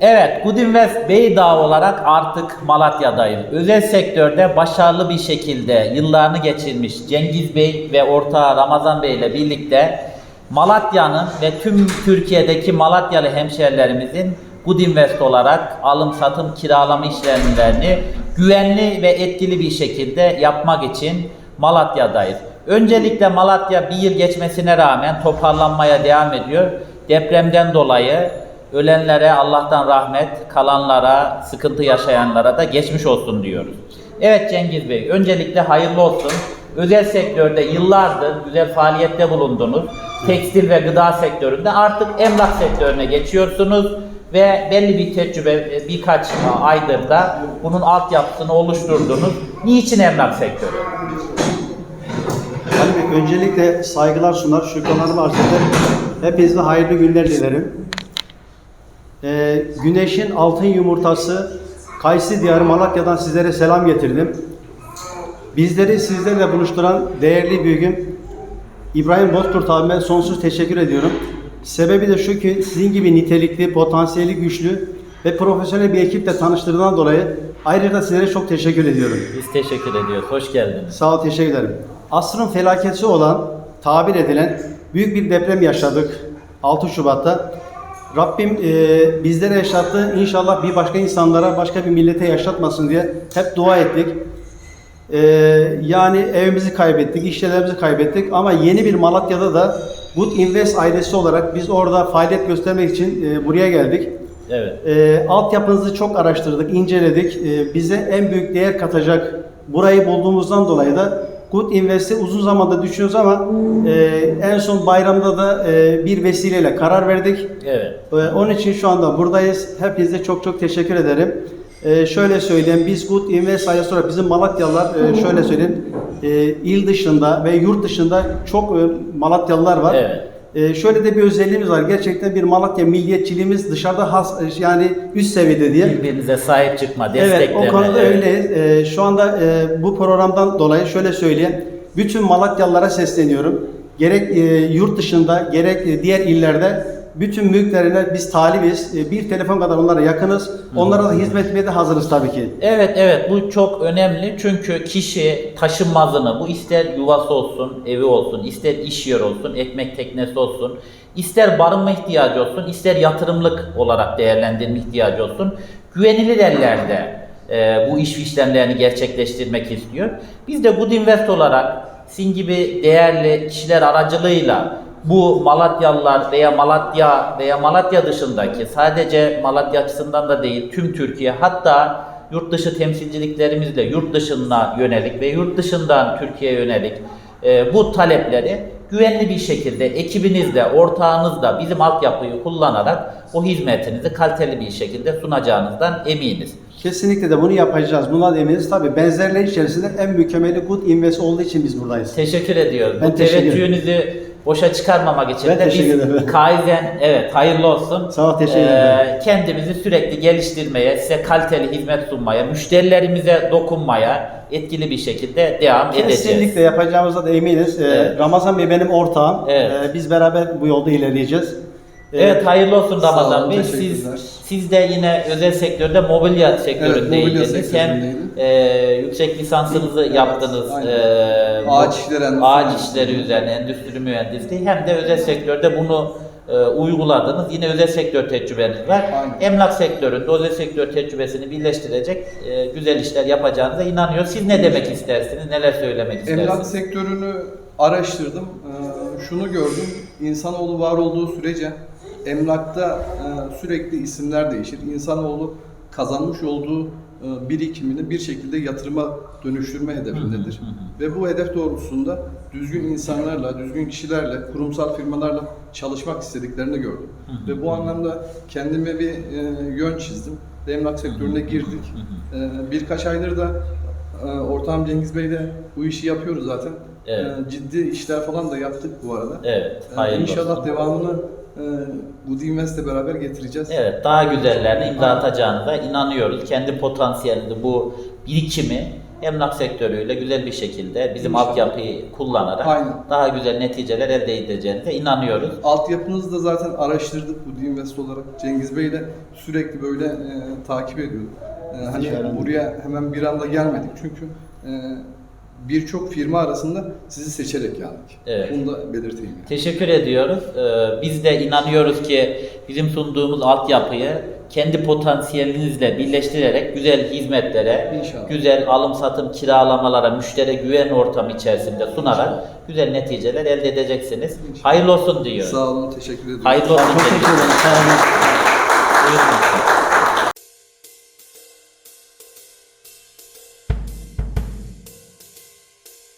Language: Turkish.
Evet, Goodinvest Beydağ olarak artık Malatya'dayım. Özel sektörde başarılı bir şekilde yıllarını geçirmiş Cengiz Bey ve ortağı Ramazan Bey ile birlikte Malatya'nın ve tüm Türkiye'deki Malatyalı hemşerilerimizin Goodinvest olarak alım satım kiralama işlemlerini güvenli ve etkili bir şekilde yapmak için Malatya'dayız. Öncelikle Malatya bir yıl geçmesine rağmen toparlanmaya devam ediyor. Depremden dolayı ölenlere Allah'tan rahmet, kalanlara, sıkıntı yaşayanlara da geçmiş olsun diyoruz. Evet Cengiz Bey, öncelikle hayırlı olsun. Özel sektörde yıllardır güzel faaliyette bulundunuz. Tekstil ve gıda sektöründe artık emlak sektörüne geçiyorsunuz ve belli bir tecrübe birkaç aydır da bunun altyapısını oluşturdunuz. Niçin emlak sektörü? Ali Bey, öncelikle saygılar sunar, şükranlarımı arz eder. Hepinize hayırlı günler dilerim. Ee, güneşin altın yumurtası Kayısı Diyarı Malatya'dan sizlere selam getirdim. Bizleri sizlerle buluşturan değerli büyüğüm İbrahim Bozkurt abime sonsuz teşekkür ediyorum. Sebebi de şu ki sizin gibi nitelikli, potansiyeli güçlü ve profesyonel bir ekiple tanıştırdığından dolayı ayrıca sizlere çok teşekkür ediyorum. Biz teşekkür ediyoruz. Hoş geldiniz. Sağ ol, teşekkür ederim. Asrın felaketi olan, tabir edilen büyük bir deprem yaşadık 6 Şubat'ta. Rabbim e, bizlere yaşattı. İnşallah bir başka insanlara, başka bir millete yaşatmasın diye hep dua ettik. E, yani evimizi kaybettik, işlerimizi kaybettik ama yeni bir Malatya'da da Good Invest ailesi olarak biz orada faaliyet göstermek için e, buraya geldik. Evet. E, altyapınızı çok araştırdık, inceledik. E, bize en büyük değer katacak burayı bulduğumuzdan dolayı da Good Invest'i uzun zamanda düşünüyoruz ama e, en son bayramda da e, bir vesileyle karar verdik. Evet. E, onun için şu anda buradayız. Hepinize çok çok teşekkür ederim. E, şöyle söyleyeyim, biz Good Invest olarak bizim Malatyalılar e, şöyle söyleyeyim, e, il dışında ve yurt dışında çok e, Malatyalılar var. Evet. Ee, şöyle de bir özelliğimiz var. Gerçekten bir Malatya milliyetçiliğimiz dışarıda has, yani üst seviyede diye. Birbirinize sahip çıkma, Evet, destekleme. o konuda evet. öyle. Ee, şu anda e, bu programdan dolayı şöyle söyleyeyim. Bütün Malatyalılara sesleniyorum. Gerek e, yurt dışında, gerek e, diğer illerde bütün mülklerine biz talibiz. E, bir telefon kadar onlara yakınız. Onlara da hizmet etmeye de hazırız tabii ki. Evet evet bu çok önemli çünkü kişi taşınmazını bu ister yuvası olsun, evi olsun, ister iş yeri olsun, ekmek teknesi olsun, ister barınma ihtiyacı olsun, ister yatırımlık olarak değerlendirme ihtiyacı olsun. Güvenilir ellerde e, bu iş işlemlerini gerçekleştirmek istiyor. Biz de Good Invest olarak sizin gibi değerli kişiler aracılığıyla bu Malatyalılar veya Malatya veya Malatya dışındaki sadece Malatya açısından da değil tüm Türkiye hatta yurt dışı temsilciliklerimizle yurt dışına yönelik ve yurt dışından Türkiye'ye yönelik e, bu talepleri güvenli bir şekilde ekibinizle, ortağınızla bizim altyapıyı kullanarak o hizmetinizi kaliteli bir şekilde sunacağınızdan eminiz. Kesinlikle de bunu yapacağız. Buna da eminiz. Tabii benzerleri içerisinde en mükemmeli Good Invest olduğu için biz buradayız. Teşekkür ediyoruz. Ben bu teşekkür teveccühünüzü boşa çıkarmamak için Ben de teşekkür biz ederim. kaizen evet hayırlı olsun. Sağ ol, teşekkür Ee, ederim. kendimizi sürekli geliştirmeye, size kaliteli hizmet sunmaya, müşterilerimize dokunmaya etkili bir şekilde devam edeceğiz. Kesinlikle yapacağımıza da eminiz. Ee, Evet. Ramazan Bey benim ortağım. Evet. Ee, biz beraber bu yolda ilerleyeceğiz. Evet hayırlı olsun Ramazan Bey. Siz, siz de yine özel sektörde mobilya sektöründeydiniz. Hem sektöründeydim. e, yüksek lisansınızı yaptınız. aynen. e, Ağaç işleri, ağaç işleri üzerine endüstri mühendisliği hem de özel sektörde bunu e, uyguladınız. Yine özel sektör tecrübeniz var. Aynen. Emlak sektöründe özel sektör tecrübesini birleştirecek e, güzel işler yapacağınıza inanıyor. Siz ne demek istersiniz? Neler söylemek Emlak istersiniz? sektörünü araştırdım. Ee, şunu gördüm. İnsanoğlu var olduğu sürece emlakta e, sürekli isimler değişir. İnsanoğlu kazanmış olduğu e, birikimini bir şekilde yatırıma dönüştürme hedefindedir. Ve bu hedef doğrultusunda düzgün insanlarla, düzgün kişilerle, kurumsal firmalarla çalışmak istediklerini gördüm. Ve bu anlamda kendime bir e, yön çizdim. Ve Emlak sektörüne girdik. E, birkaç aydır da e, ortağım Cengiz Bey de bu işi yapıyoruz zaten. Evet. E, ciddi işler falan da yaptık bu arada. Evet, E, hayırlı İnşallah olsun. devamını e, Good Invest'le beraber getireceğiz. Evet, daha güzellerini imza atacağınıza inanıyoruz. Kendi potansiyelinde bu birikimi emlak sektörüyle güzel bir şekilde bizim İnşallah. altyapıyı kullanarak Aynen. daha güzel neticeler elde edeceğinize inanıyoruz. Altyapınızı da zaten araştırdık bu Invest olarak. Cengiz Bey de sürekli böyle e, takip ediyorduk. E, hani buraya hemen bir anda gelmedik çünkü e, birçok firma arasında sizi seçerek geldik. Evet. Bunu da belirteyim. yani. Teşekkür ediyoruz. Ee, Biz de inanıyoruz ki bizim sunduğumuz altyapıyı kendi potansiyelinizle birleştirerek güzel hizmetlere, İnşallah. güzel alım satım kiralamalara, müşteri güven ortamı içerisinde sunarak güzel neticeler elde edeceksiniz. İnşallah. Hayırlı olsun diyoruz. Sağ olun, teşekkür ederim. Hayırlı olsun. Çok teşekkür ederim. Sağ olun.